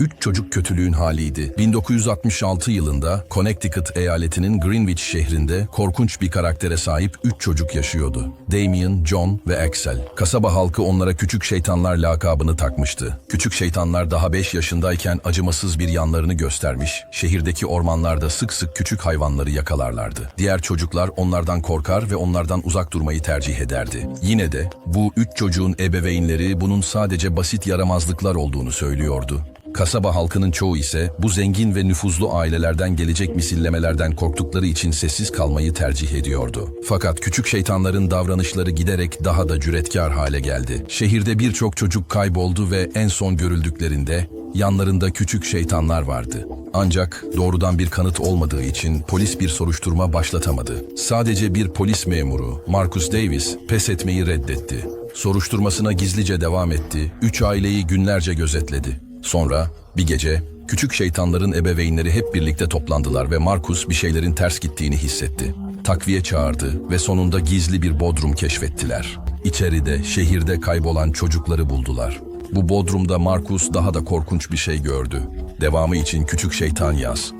Üç çocuk kötülüğün haliydi. 1966 yılında Connecticut eyaletinin Greenwich şehrinde korkunç bir karaktere sahip üç çocuk yaşıyordu. Damien, John ve Axel. Kasaba halkı onlara küçük şeytanlar lakabını takmıştı. Küçük şeytanlar daha 5 yaşındayken acımasız bir yanlarını göstermiş, şehirdeki ormanlarda sık sık küçük hayvanları yakalarlardı. Diğer çocuklar onlardan korkar ve onlardan uzak durmayı tercih ederdi. Yine de bu üç çocuğun ebeveynleri bunun sadece basit yaramazlıklar olduğunu söylüyordu. Kasaba halkının çoğu ise bu zengin ve nüfuzlu ailelerden gelecek misillemelerden korktukları için sessiz kalmayı tercih ediyordu. Fakat küçük şeytanların davranışları giderek daha da cüretkar hale geldi. Şehirde birçok çocuk kayboldu ve en son görüldüklerinde yanlarında küçük şeytanlar vardı. Ancak doğrudan bir kanıt olmadığı için polis bir soruşturma başlatamadı. Sadece bir polis memuru, Marcus Davis, pes etmeyi reddetti. Soruşturmasına gizlice devam etti, üç aileyi günlerce gözetledi. Sonra bir gece küçük şeytanların ebeveynleri hep birlikte toplandılar ve Markus bir şeylerin ters gittiğini hissetti. Takviye çağırdı ve sonunda gizli bir bodrum keşfettiler. İçeride, şehirde kaybolan çocukları buldular. Bu bodrumda Markus daha da korkunç bir şey gördü. Devamı için küçük şeytan yaz.